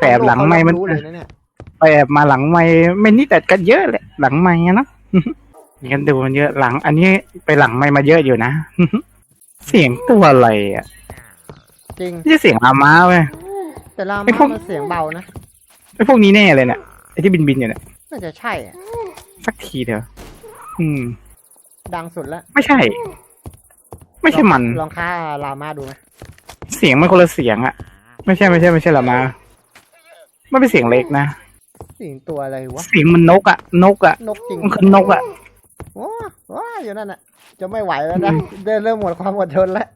แอบหลังไม้มันรู้เลยนะเนี่ยไปแอบมาหลังไม้ไม่นี่แต่ก็เยอะแหละหลังไม้อะเนอะกันดูมันเยอะหลัง อันนี้ไปหลังไม้มาเยอะอยู่นะเสียงตัวอะไรอะจริงไม่ใช่เสียงอาม้าเว้ยแต่ลาไอ้มาพวกมันเสียงเบานะไอ้พวกนี้แน่เลยเนี่ยไอ้ที่บินบินๆอยู่เนี่ยน่าจะใช่อะสักทีเถอะอืม ดังสุดแล้วไม่ใช่ ไม่ใช่มัน ลองฆ่าลามาดูไหมเสียงมันคนละเสียงอะ ไม่ใช่ไม่ใช่ไม่ใช่ละมามันเป็นเสียงเล็กนะเสียงตัวอะไรวะเสียงมันนกอะนกอะนกจริงมันคือนกอะโอ้ว้าอยู่นั่นน่ะจะไม่ไหวแล้วนะเดินเริ่มหมดความอดทนแล้ว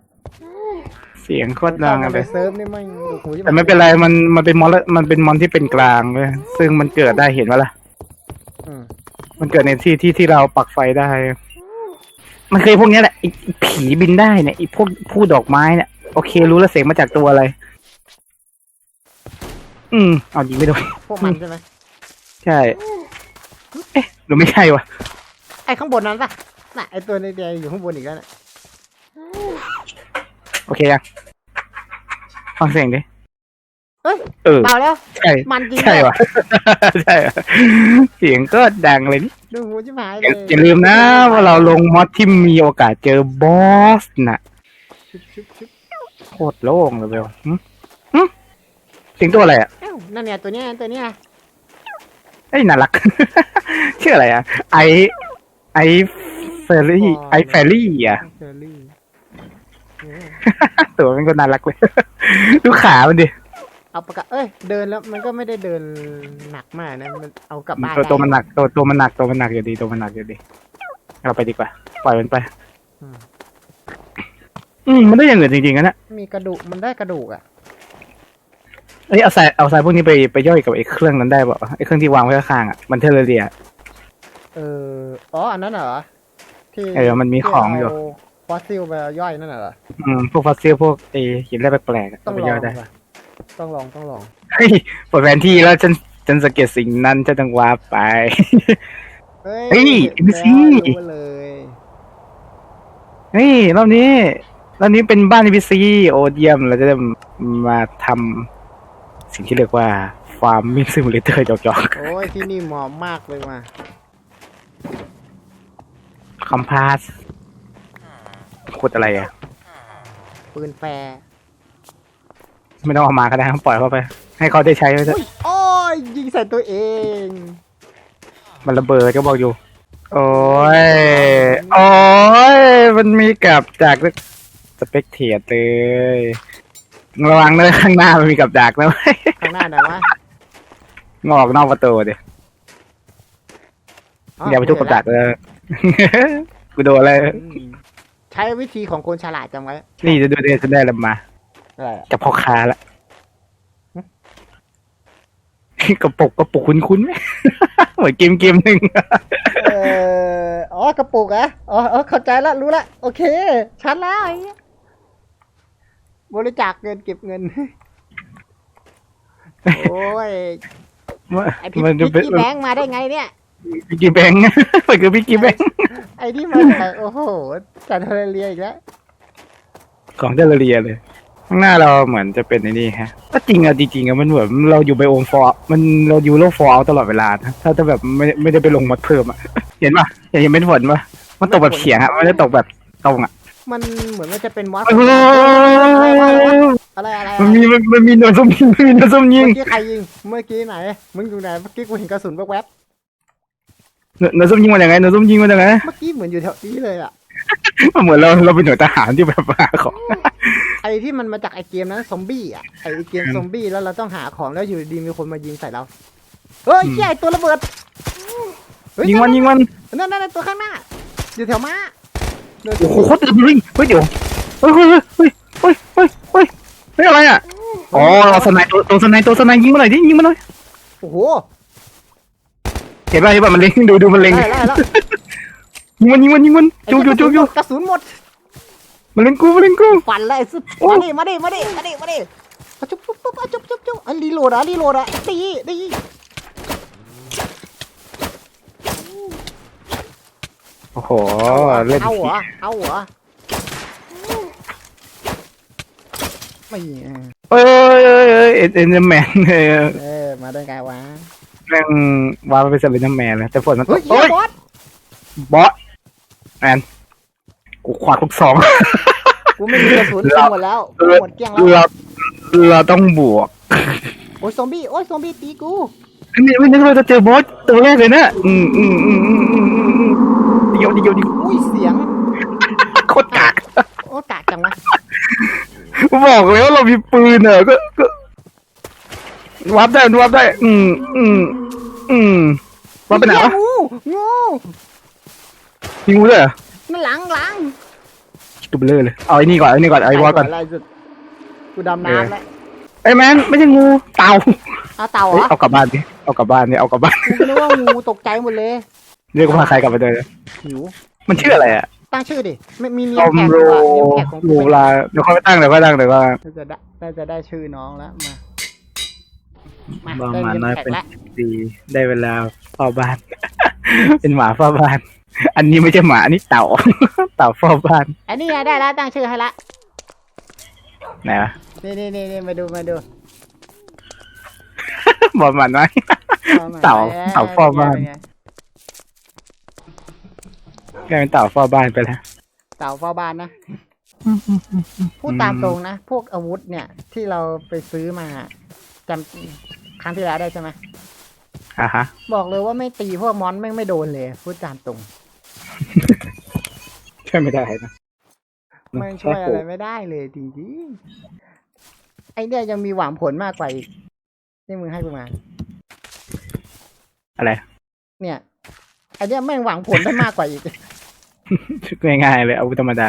เสียงโคตรดังเข้าอะมาเลในยเซิร์ฟนี่มันโอ้โหแต่ไม่เป็นไรมันมันเป็นมอนละมันเป็นมอนที่เป็นกลางเลยซึ่งมันเกิดได้เห็นไหมล่ะอืมมันเกิดในที่ที่ที่เราปักไฟได้ มันเคยพวกเนี้ยแหละไอ้ไอ้ผีบินได้เนี่ยไอ้พวกผู้ดอกไม้เนี่ยโอเครู้แล้วเสียงมาจากตัวอะไร อืมเอายิงไม่โดนพวกมันใช่ไหมใช่ เอ๊ะหรือไม่ใช่วะไอ้ข้างบนนั้นปะน่ะไอ้ตัวในเดียอยู่ข้างบนอีกแล้วน่ะโอเคยังฟังเสียงดิเอ้ยเออเบาแล้ว ใช่มันจริงใช่ด้วยวะใช่วะเสียงก็ดังเลยนี่ดูหูชิบหายเลอย่ายอย่าลืมนะว่าเราลงมอดที่มีโอกาสเจอบอสน่ะ ชุบชุบชุบโคตรโล่งเลยเบลหึหึเสียงตัวอะไรอะเอ้านั่นเนี่ยตัวเนี้ยตัวเนี้ยเอ้ยน่ารัก ชื่ออะไรอะ ไอไอเฟรรี่ไอแฟรี่อะ เชอรี่โอ้ตัวมันก็น่ารักเลย ดูขามันดิ เอาปากกาเอ้ยเดินแล้วมันก็ไม่ได้เดินหนักมากนะมันเอากลับบ้านตัวได้ตัวมันหนักตัวตัวมันหนักตัวมันหนักอยู่ดีตัวมันหนักอยู่ดี เราไปดีกว่า ปล่อยมันไป อืมอืมมันได้อย่างอื่นจริงๆนะเนี่ยมีกระดูกมันได้กระดูกอะ เอ้ยเอาสายเอาสายพวกนี้ไปไปย่อยกับไอ้เครื่องนั้นได้ป่ะไอ้เครื่องที่วางไว้ข้างๆอะมันเทเลเรีย เอออ๋ออันนั้นเหรอที่เออมันมีของอยู่ฟอสซิลไปย่อยนั่นน่ะเหรออืมพวกฟอสซิลพวกไอ้หินแร่แปลกๆอะต้องเอาไปลย่อองยได้ว่ะต้องลองต้องลอง เฮ้ยเปิดแผนที่แล้วฉันฉันสังเกตสิ่งนั้นฉันต้องวาร์ปไป เฮ้ยเฮ้ยเห็น NPC แล้วรู้เลยเฮ้ยรอบนี้รอบนี้เป็นบ้าน NPC โอเดียมเราจะได้มาทำ สิ่งที่เรียกว่า Farming Simulator จอกโอ้ยที่นี่เหมาะมากเลยว่ะๆคอมพาสโคตรอะไรอะ ปืนแฟร์ไม่ต้องเอามาก็ได้ครับปล่อยเข้าไป ให้เขาได้ใช้ไว้เถอะอุ้ยโอ้ยยิงใส่ตัวเอง มันระเบิดก็บอกอยู่ โอ้ย โอ้ย มันมีกับจากสเปกเทียเลย ระวังเลยข้างหน้ามันมีกับดักนะเว้ยข้างหน้าไหนวะงอกนอกประตูเดี๋ยวอย่าไปทุบกับดักเลย กูโดนอะไรอืมใช้วิธีของคนฉลาดจำไว้นี่จะดูเดจะได้อะไรมาอะไรอะจากพ่อค้าละกระปุกกระปุกคุ้นคุ้นๆไหม เหมือนเกมเกมหนึ่งเอออ๋อกระปุกอะอ๋ออ๋อเข้าใจละรู้ละ โอเค ชัดแล้วไอ้เหี้ย บริจาคเงินเก็บเงิน โอ้ยไอพี่มันจะพี่เป็นกี้แบงค์มาได้ไงเนี่ยพี่กีแบงค์ มันคือพี่กีแบงค์ไอ้นี่มาจากโอ้โหจากทะเลเรียอีกแล้วของเดลเรียเลย ข้างหน้าเราเหมือนจะเป็นไอ้นี่ฮะ ก็จริงอะจริงๆอะมันเหมือนเราอยู่ไบโอมฟอร์มันเราอยู่โลกฟอร์ตลอดเวลานะถ้าถ้าแบบไม่ไม่ได้ไปลงมัดเพิ่มอะเห็นปะเห็นเห็นเป็นฝนปะมันตกแบบเฉียงอะไม่ได้ตกแบบตรงอะ มันเหมือนมันจะเป็นมอสโอ้โหอะไรอะไรมันมีมันมันมีหน่วยส้มยิงมันมีหน่วยส้มยิงเมื่อกี้ใครยิงเมื่อกี้ไหนมึงอยู่ไหนเมื่อกี้กูเห็นกระสุนแวบหน่วยหน่วยส้มยิงมาอย่างไงหน่วยส้มยิงมาอย่างไงๆเมื่อกี้เหมือนอยู่แถวนี้เลยอะมันเหมือนเราเราเป็นหน่วยทหารที่แบบหาของไอ้ที่มันมาจากไอ้เกมนั้นซอมบี้อะไอ้เกมซอมบี้แล้วเราต้องหาของแล้วอยู่ดีๆมีคนมายิงใส่เราเฮ้ยอืมเหี้ยไอ้ตัวระเบิดเฮ้ยิงมันยิงมันนั่นนั่นนั่นตัวข้างหน้าอยู่แถวม้าเดิน โอ้โหโคตรตึงเลยเฮ้ยเดี๋ยวเฮ้ยเฮ้ยเฮ้ยเฮ้ยเฮ้ยเฮ้ยเฮ้ยอะไรอะอ๋อตัวสไนตัวตัวสไนตัวสไนยิงมาหน่อยดิยิงมาหน่อยโอ้โหเห็นป่ะเห็นป่ะมันเล็งดูดูมันเล็งได้แล้วได้แล้วยิงมันยิงมันยิงมันไอ้จุกเหี้จุยกจุกจุกกระสุนหมดมันเล็งกูมันเล็งกูฟันแล้วไอ้สุดโอ้มาดิมาดิมาดิมาดิมาดิเอาจุ๊บจุ๊บจุ๊บเอาจุ๊บจุ๊บจุ๊บอันรีโหลดอะรีโหลดอะตีตี โอ้โห เล่นเอาเหรอเอาเหรอไม่เอ้ยเอ้ยเอ้ยเอ็นเอ็นแมนเออเออมาด้วยกันวะแม่งว้าไปเป็นเซเลนแมนเลยแต่ฝนมันตเฮ้ยกเหี้โอ้ยยบอสบอสแมนกูขวาทุกสอง กูไม่มีกระสุนเรา หมดแล้วเออหมดเกลี้ยงแล้วเราเราต้องบวกโอ้ยซอมบี้โอ้ยซอมบี้ตีกู นี่ไม่นึกว่าเราจะเจอบอสตัวแรกเลยนะอืมอืมอืมอืมอืมอืมอืมเดี๋ยวเดี๋ยวเดียวอุ้ยเสียง โคตรกากโอ้กากจังวะบอกแล้วเรามีปืนเนอะก็ก็วับได้วับได้ อืมอืมอืมวับไปไหนวะงูงูยิงกูเลยเหรอนั่นหลังหลังตัวเบลอเลยเอาไอ้นี่ก่อนไอ้นี่ก่อนไอ้บอสก่อนอะไรสุดกูดำน้ำแล้ว ไอ้แมนไม่ใช่งูเต่าเอาเต่าเหรเอ้ยอเอากลับบ้านดิเอากลับบ้านดิเอากลับบ้านกูก็นึกว่างูตกใจหมดเลย เรียกว่าใครกลับไปเลยหิว มันชื่ออะไรอะตั้งชื่อดิ ไม่มีเนียอมมแขกโรตัวเนียมแขกของโรกูลาเดี๋ยวค่อยไปตั้งเดี๋ยวค่อยตั้งเดี๋ยวว่า น่าจะได้น่าจะได้ชื่อน้องแล้ว มา มาบางได้มาเนียมน้อยแขกเป็นแล้วดีได้เวลาเฝ้าบ้าน เป็นหมาเฝ้าบ้าน อันนี้ไม่ใช่หมาอันนี้เต่า เต่าเฝ้าบ้าน อันนี้ไงได้แล้วตั้งชื่อให้ละ ไหนวะ นี่นี่นี่นี่มาดูมาดูบอกมันไว้อมเต่าแล้วเต่าเฝ้าบ้านป็ไงกลายเป็นเต่าเฝ้าบ้านไปแล้วเต่าเฝ้าบ้านนะ พูดตามตรงนะ พวกอาวุธเนี่ย ที่เราไปซื้อมาจำครั้งที่แล้วได้ใช่ไหมอะฮะ บอกเลยว่าไม่ตีพวกมอนแม่งไม่โดนเลย พูดตามตรง ช่วยไม่ได้นะ ไม่ช่วยอะไรไม่ได้เลยจริงๆไอเนี่ยยังมีหวังผลมากกว่าอีกนี่มึงให้กูมา อะไร เนี่ยไอเนี่ยแม่งหวังผลได้มากกว่าอีกง่ายๆเลยอาวุธธรรมดา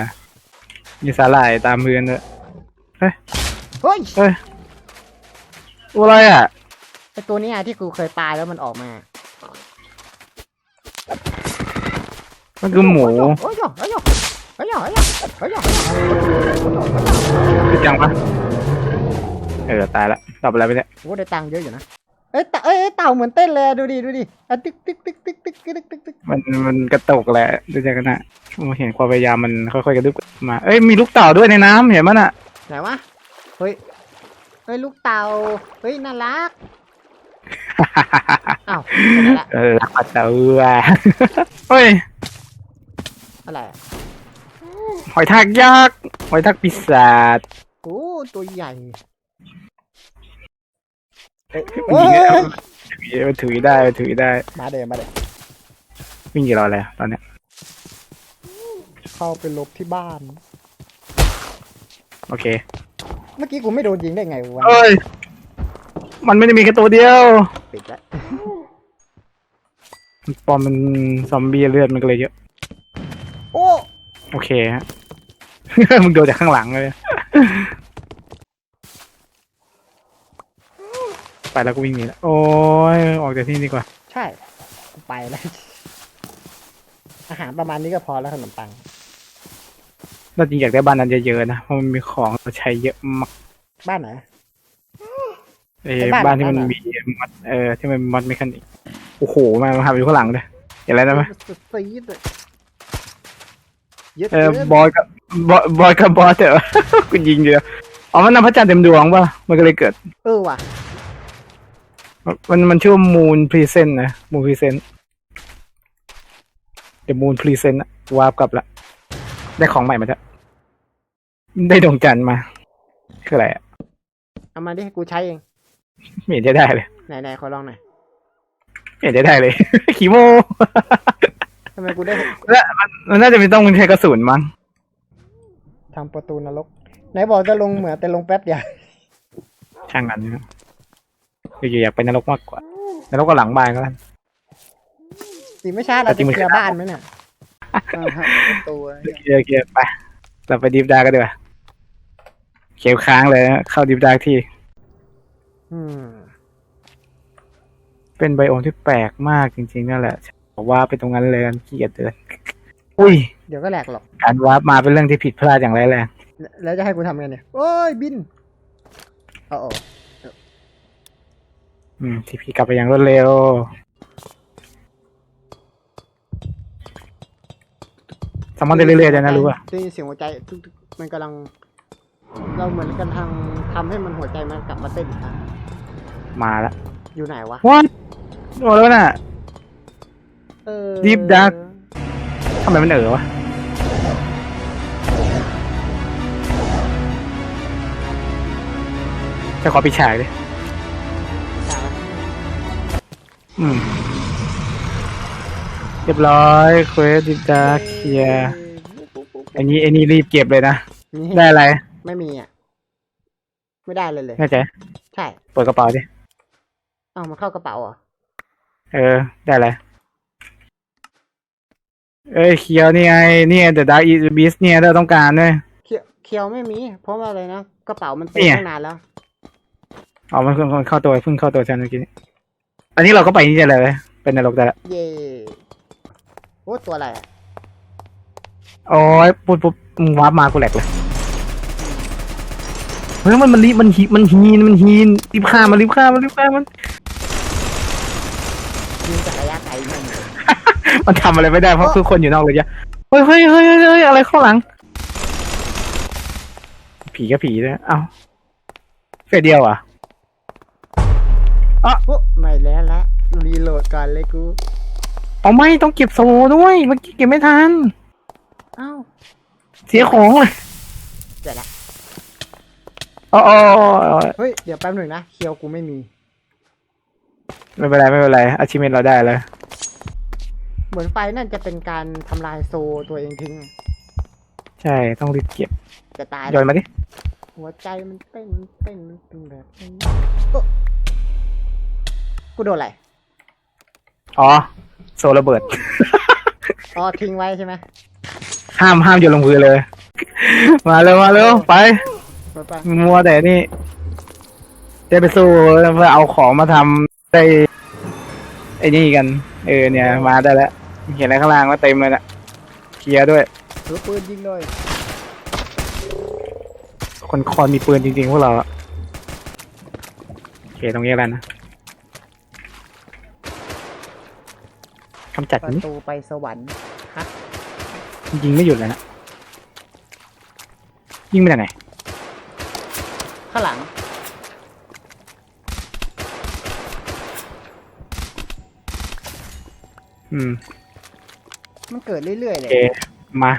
มีสาหร่ายตามพื้นด้วยเฮ้ยตัวอะไรอะไอตัวเนี้ยที่กูเคยตายแล้วมันออกมามันคือหมูโอ้ยโอ้ย โอ้ยโอ้ยโอ้ยโอ้ยโอ้ยอ้ยคือจังปะเออตายละตอบอะไรไปเนี่ยโอ้ได้ตังค์เยอะอยู่นะเอ้ยเต่าเอ้ยเต่าเหมือนเต้นเลยดูดิดูดิอะติ๊กติ๊กติ๊กติ๊กติ๊กติ๊กติ๊กติ๊กมันมันกระตกแหละดูจากกันนะผมเห็นความพยายามมันค่อยๆกระดึบมาเอ้ยมีลูกเต่าด้วยในน้ำเห็นมั้ยน่ะไหนวะเฮ้ยเฮ้ยลูกเต่าเฮ้ยน่ารักอ้าวเออรักเต่าเฮ้ยอะไร หอยทากยักษ์หอยทากปีศาจโอ้ตัวใหญ่เอ้ยเฮ้ยมันถือได้มันถือได้มาเดี๋ยวมาเดี๋ยววิ่งกี่รอแล้วตอนเนี้ยเข้าไปลบที่บ้าน โอเคเมื่อกี้กูไม่โดนยิงได้ไงวะเอ้ยมันไม่ได้มีแค่ตัวเดียวปิดแล้ว ปอมมันซอมบี้เลือดมันก็เลยเยอะโอ้ โอเคฮะ มึงโดนจากข้างหลังเลย ไปแล้วก็วิ่งหนีแล้ว โอ้ยออกจากที่นี่ดีกว่า ใช่กูไปแล้ว อาหารประมาณนี้ก็พอแล้วขนมปัง เราจริงอยากได้บ้านนั้นเยอะๆนะ เพราะมันมีของเราใช้เยอะมากบ้านไหน เอ้ยไอ้บ้านบ้านที่มันบ้านอะมีมอดเออที่มันมีมอดเมคานิกโอ้โหมันมาทำอยู่ข้างหลังเลยเห็นอะไรได้ไหม ซีดเลย เยอะเออเกินบอยกับบอยบอยกับบอสเถอะกูยิงเดียวอ๋อมันนำพระจันทร์เต็มดวงป่ะมันก็เลยเกิด เออว่ะมันมันชื่อว่ามูนพรีเซนนะมูนพรีเซนเดี๋ยวมูนพรีเซนอะวาร์ปกลับละ ได้ของใหม่มาเถอะได้ดวงจันทร์มา คืออะไรอะเอามาดิกูใช้เองไม่เห็นจะได้เลย ไหนไหนขอลองหน่อยไม่เห็นจะได้เลย ขีโม ทำไมกูได้มันน่าจะไม่ต้องใช้กระสุนมั้งทางประตูนรกไหนบอกจะลงเหมือนแต่ลงแป๊บเดียวช่างนั้นนะอยู่ๆอยากไปนรกมากกว่านรกก็หลังบ้านก็แล้วสิไม่ช้าเราแต่จริจะงมัน เคลียร์บ้านไหมเนี่ยอ่าฮะประตูโอเคโอเคไปเราไปดีฟดาร์กกันดีกว่าเขียวค้างเลยนะเข้าดีฟดาร์กที่ อืมเป็นไบโอมที่แปลกมากจริงๆนั่นแหละ บอกว่าไปตรงนั้นเลยกันขี้เกียจเดินอุ้ย เดี๋ยวก็แหลกหรอก การวาร์ปมาเป็นเรื่องที่ผิดพลาดอย่างร้ายแรงแล้วแล้วจะให้กูทำไงเนี่ย โอ้ยบินโอ้โอ้อืมทีพีกลับไปอย่างรวดเร็วสมมอนได้เรื่อยๆเลยนะรู้ป่ะได้ยินเสียงหัวใจทุกๆมันกำลัง เราเหมือนกันทางทำให้มันหัวใจมันกลับมาเต้นอีกครั้งมาแล้วอยู่ไหนวะว้าโดนแล้วน่ะ เออ Deep Dark ทำไมมันเอ๋อวะ จะขอปิดฉากดิ อืม เรียบร้อยเควสดิดาเคลียร์อันนี้อันนี้รีบเก็บเลยนะนี่ได้อะไรไม่มีอะ ไม่ได้เลยเลย แน่ใจใช่ เปิดกระเป๋าดิ เอ้ามันเข้ากระเป๋าเหรอเออ ได้อะไร เอ้ยเคียวนี่ไงเนี่ย The Dark Is Beast เนี่ยเราต้องการด้วย เคียวเคียวไม่มี เพราะว่าอะไรนะกระเป๋ามันเต็มเนี่ย ตั้งนานแล้ว อ๋อมันเพิ่งเข้าตัวเพิ่งเข้าตัวฉันเมื่อกี้นี้อันนี้เราก็ไปนี่ได้เลยเป็นนรกได้ละเย่โอ้ตัวอะไรอะโอ้ยปุ๊บปุ๊บมึงวาร์ปมากูแหลกเลยเฮ้ยมันมันรีบมันฮีมันฮีนมันฮีนรีบฆ่ามันรีบฆ่ามันรีบฆ่ามันยิงจากระยะไกลมัน มันทำอะไรไม่ได้เพราะคือคนอยู่นอกเลยจ้ะเฮ้ยเฮ้ยเฮ้ยเฮ้ยเฮ้ยอะไรเข้าหลัง ผีก็ผีเลยเอ้าเฟสเดียวอะโอ้ไม่แล้วละรีโหลดก่อนเลยกูเอาไม่ต้องเก็บโซด้วยเมื่อกี้เก็บไม่ทัน เอ้าเสียของเลยเสร็จละอ๋ออ๋ออ๋อเฮ้ย เดี๋ยวแป๊บหนึ่งนะเคียวกูไม่มี ไม่เป็นไรไม่เป็นไรอาชิเมนเราได้แล้วเห มือนไฟนั่นจะเป็นการทำลายโซตัวเองทิ้ง ใช่ต้องรีบเก็บจะตายโยนมาดิหัวใจมันเต้นเต้นมันเป็นแบบนี้โอ๊ะกูโดนอะไรอ๋อโซระเบิด อ๋อทิ้งไว้ใช่ไหมห้ามห้ามโยนลงพื้นเลย มาเร็วมาเร็วไปไปไปมัวแต่นี่จะไปสู้เพื่อเอาของมาทำได้ไอ้นี่กัน เออเนี่ย มาได้แล้ว เห็นอะไรข้างล่างว่าเต็มเลยนะเคลียร์ด้วย ถือปืนยิงเลยคนคอนมีปืนจริงๆพวกเราอะโอเคตรงนี้แล้วนะกำจัดปมันระนี่ตูไปสวรรค์ฮักยิงไม่หยุดเลยนะยิงไปไหนข้างหลังอืม มันเกิดเรื่อยๆโอเลยเคมา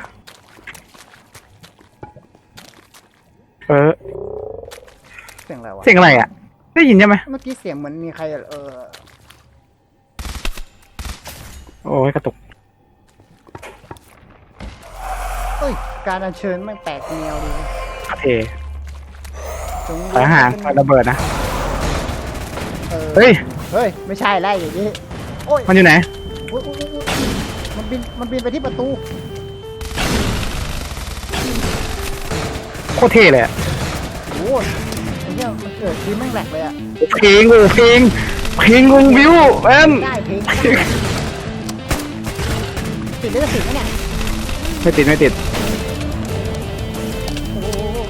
เออ เสียงอะไรวะ เสียงอะไรอะ ได้ยินใช่ไหมเมื่อกี้เสียงเหมือนมีใครเออ โอ้ยกระตุก เอ้ย การอัญเชิญไม่งแปลกแนวดีโอเคจงถอยห่างถอยระเบิดนะ เออ เฮ้ย เฮ้ย ไม่ใช่ไรอย่างนี้ โอ้ย มันอยู่ไหน อุ๊ยอุ๊ยอุ๊ยอุ๊ยมัน บินมันบินไปที่ประตูโคตรเท่เลยอะโอ้โหไอ้เนี่ยมันเกิดทีแม่งแหลกเลยอะเพลงโอ้เพลงเพลงวงวิวแมนได้เพลงติดลิขสิทธิ์ไหมเนี่ยไม่ติดไม่ติดโอ้โห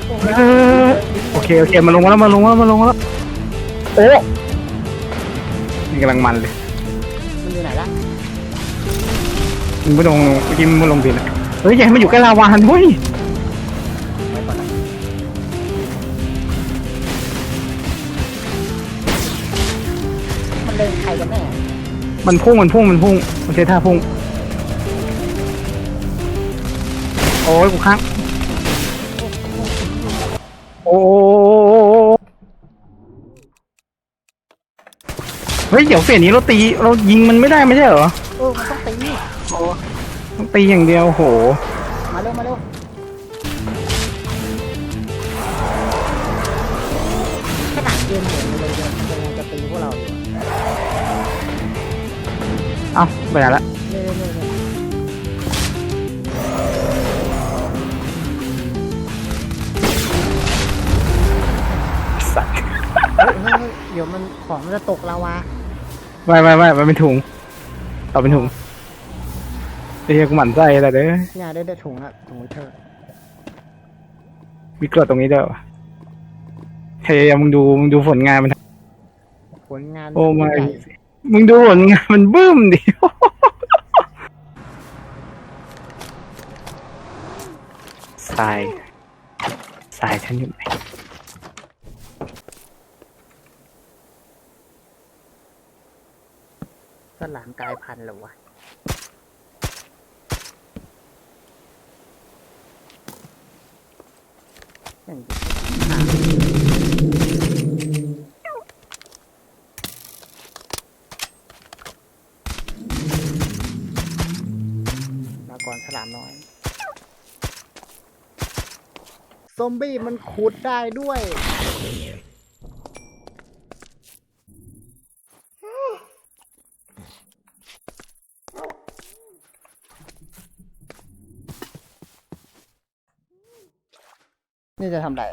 โอ้โหเออโอเคโอเคมาลงมาแล้วมาลงมาแล้วมาลงมาแล้วโอ้นี่กำลังมันเลย มึงไม่ลงเมื่อกี้มึงไม่ลงดินอะเฮ้ยอย่าให้มันอยู่ใกล้ลาวานเฮ้ยไว้ก่อนนะมันเล็งใครกันแน่มันพุ่งมันพุ่งมันพุ่งมันใช้ท่าพุ่ง โอ้ยกูค้างโอ้เฮ้ยเดี๋ยวเฟสนี้เราตีเรายิงมันไม่ได้ไม่ใช่เหรอ เออมันต้องตี ต้องตีอย่างเดียวโห มาเร็วมาเร็วขนาดเกมเห็นมันเลยยังยังจะตีพวกเราอยู่เอ้าไปไหนละเร็วเร็วเร็วสัตว์เฮ้ยเฮ้ยเฮ้ยเดี๋ยวมันของมันจะตกลาวาไม่ไม่ไม่มันเป็นถุงเอาเป็นถุงไอ้ เฮียกูหมั่นใจอะไรเด้อเนี่ยได้ได้ถุงละถุงเธอมีกรดตรงนี้ด้วยวะเฮียมึงดูมึงดูผลงานมัน ผลงานโอ้ไม่ใหญ่มึงดูผลงานมันบึ้มดิสายสายท่านอยู่ไหนสลามกายพันธุ์เหรอวะ มาก่อนฉลามน้อย ซอมบี้มันขุดได้ด้วย นี่จะทำอะไร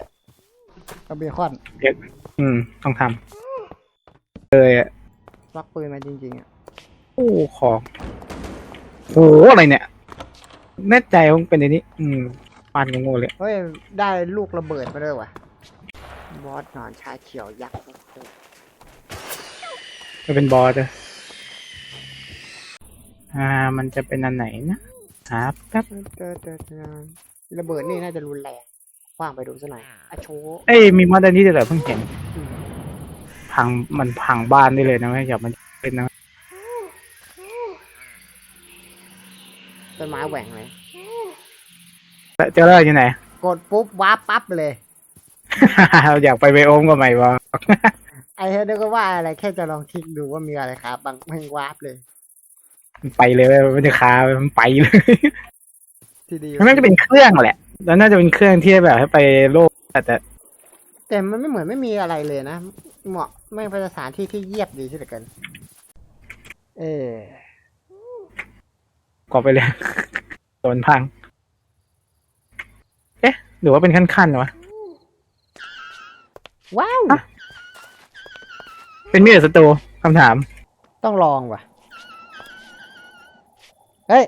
กับเบคอนเดี๋ยวอืม ต้องทำเลยอะล็อกปืนมาจริงๆอะโอ้ของโอ้อะไรเนี่ย แน่ใจว่ามันเป็นในนี้ อืมปานงงๆเลย เฮ้ย ได้ลูกระเบิดมาด้วยว่ะ บอสหนอนชาเขียวยักษ์มันเป็นบอสอะอ่า มันจะเป็นอันไหนนะครับแป๊บเจอเจอเจอระเบิดนี่น่าจะรุนแรง ว่างไปดูซะหน่อยอะโชว์เอ้ยมีมอดอันนี้ด้วยเหรอเพิ่งเห็น พังมันพังบ้านได้เลยนะไม่อยากมันเป็นนะต้นไม้แหว่งเลยเจอแล้วอยู่ไหน กดปุ๊บวาร์ปปั๊บเลยอยากไปไบโอมก็ไม่ว่าไอ้เฮ้ยเดี๋ยวก็ว่าอะไรแค่จะลองคลิกดูว่ามีอะไรครับบางแม่งวาร์ปเลย มันไปเลยเว้ยมันจะคามันไปเลย ที่ดีมันน่าจะเป็นเครื่องแหละ แล้วน่าจะเป็นเครื่องที่แบบให้ไปโลกแต่แต่แต่มันไม่เหมือนไม่มีอะไรเลยนะ เหมาะไม่งเป็นสถานที่ที่เยียบดีที่เหลือเกินเออกอบไปเลยโดนพัง เอ๊ะ หรือว่าเป็นขั้นๆวะ ว้าวอะเป็นมีดหรือสตูคำถาม ต้องลองว่ะ เฮ้ย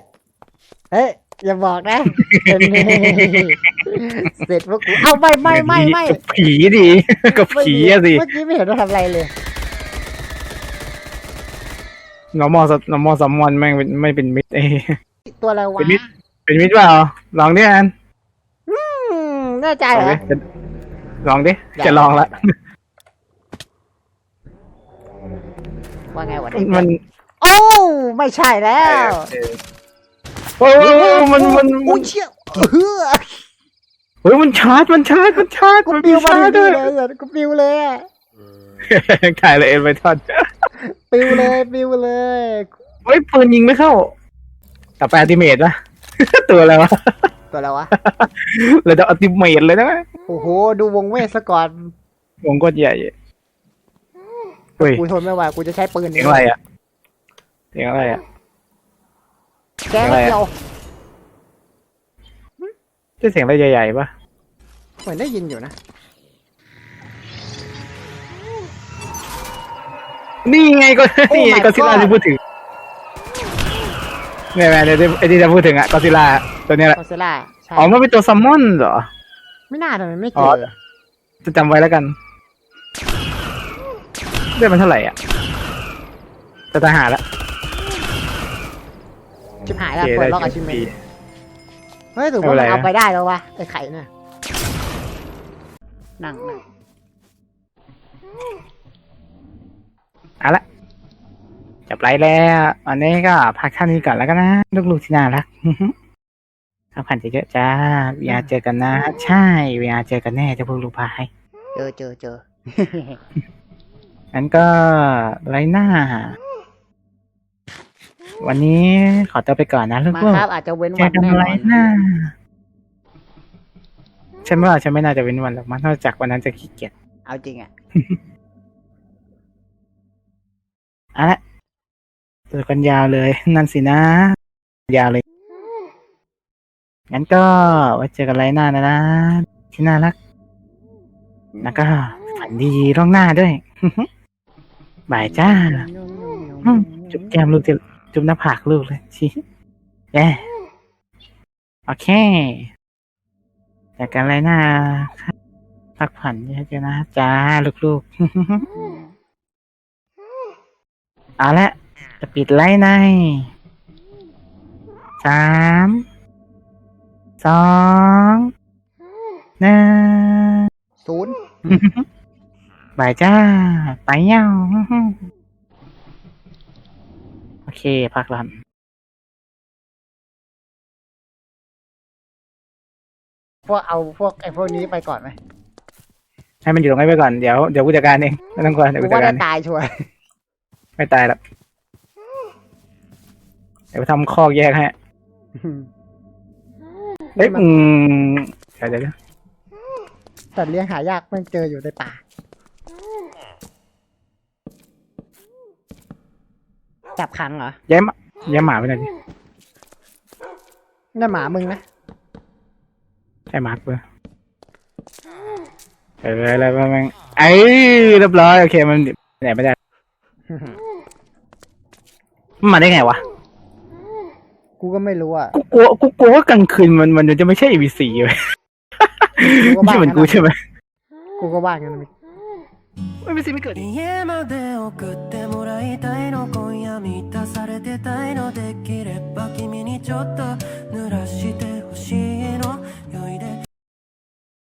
เฮ้ย อย่าบอกนะเป็นเสร็จพวกกูเอ้าไม่ไม่ไม่ไม่กับผีดิกับผีอะสิเมื่อกี้ไม่เห็นเราทำอะไรเลยนอมอสนอมอซัมมอนแม่งเป็นไม่เป็นมิดเอยตัวอะไรวะเป็นมิดเป็นมิดเปล่าลองดิอันอืมแน่ใจลองเหรดิอจะลองดิอยากจะลองละว่าไงวะมัน โอ้ไม่ใช่แล้ว โอ้ยมันมัน อุ้ยเชี่ยเออเฮ้ยมันชาร์จมันชาร์จมันชาร์จกูมันปิมีวมาชาร์จดีด้วยเลยกูปิวเลยอะถ่ายเลยเอ็นไปทอนปิวเลยปิวเลยเฮ้ยปืนยิงไม่เข้าต่อไปอัลติเมทปะตัวอะไรวะตัวอะไรวะเราจะอัลติเมทเลยนะโอ้โหดูวงเวทซะก่อนวงกดใหญ่เฮ้ยกูทนไม่ไหวกูจะใช้ปืนเสียงอะไรอะเสียงอะไรอะ แกไม่เกี่ยวใช่เสียงอะไรใหญ่ๆปะเหมือนได้ยินอยู่นะ นี่ไงก็ Oh นี่ไง my ก็ซิล่า God ที่พูดถึงเนี่ยแม่เนี่ยไอ้ที่จะพูดถึงอะก็ซิล่าตัวเนี้ยแหละคอสล่าใช่อ๋อมันเป็นตัวซัมมอนเหรอ ไม่น่าทำไมไม่เจอ๋ออจะจำไว้แล้วกันเรื่องมันเท่าไหร่อะจะทหารละ ชิบหายแล้วโคเปิดล็อกได้อาชิเมนปีเฮ้ยถือไม่ว่าเป็นไรมันเอานะไปได้แล้ววะไอ้ไข่เนี่ยนั่งนั่งเอาละจบไลฟ์แล้วอันนี้ก็พักท่านนี้ก่อนแล้วกันนะลูกๆที่น่ารักสำคัญจะเยอะจ้าเวลาเจอกันนะ ใช่เวลาเจอกันแน่เจะพวกลูกพายเจอเจอเจองั้นก็ไลฟ์หน้า วันนี้ขอตัวไปก่อนนะลูมากครับอาจจะเว้นๆเจวัอนกันแน่นไลอนฟ์หน้าฉันว่าฉันไม่น่าจะเป็นวันหรอกมันนอกจากวันนั้นจะขี้เกียจเอาจริงอะเอาละเจอกันยาวเลย นั่นสินะ ยาวเลย งั้นก็ไว้เจอกันไลฟ์หน้านะนะ ที่น่ารัก แล้วก็ฝันดีร่องหน้าด้วยบายจ้าอืมจุ๊บแก้มลูกจะ จุ๊บหน้าผากลูกเลยชิแย่โอเคเจอกันไลฟ์หน้าครับพักผ่อนเยอะๆนะจ้าลูกๆ เอาละจะปิดไลฟ์ในสามสองหนึ่งศูนย์บายจ้า ไปเย้า เคพักรันพวกเอาพวกไอ้พวกนี้ไปก่อนไหมให้มันอยู่ตรงนี้ไปก่อน เดี๋ยวเดี๋ยวกูจัดการเองไม่ต้องกลัวเดี๋ยวกูกูจัว่าดการได้ตายชัวร์ไม่ตายหรอกเดี๋ยวทำคอกแยกให้เอ้ยมันอืมเดี๋ยวเดี๋ยวเดี๋ยวสัตว์เลี้ยงหายากมันเจออยู่ในป่า จับขังเหรอย้ายหมาย้ายหมาไปหน่อยดินั่นหมามึงนะใช่หมาเปล่าเอออะไรบ้างไอ้เรียบร้อยโอเคมันไหนไม่ได้มันมาได้ไงวะกูก็ไม่รู้อะกูกลัวกูกลัวว่ากลางคืนมันมันจะไม่ใช่ ABC เว้ยกูก็ไม่บ้าใช่เหมือนกูใช่ไหมกูก็ว่างั้นนะ お店みかり家まで送ってもらいたいの。今夜満たされてたいの。できれば君にちょっと濡らしてほしいの。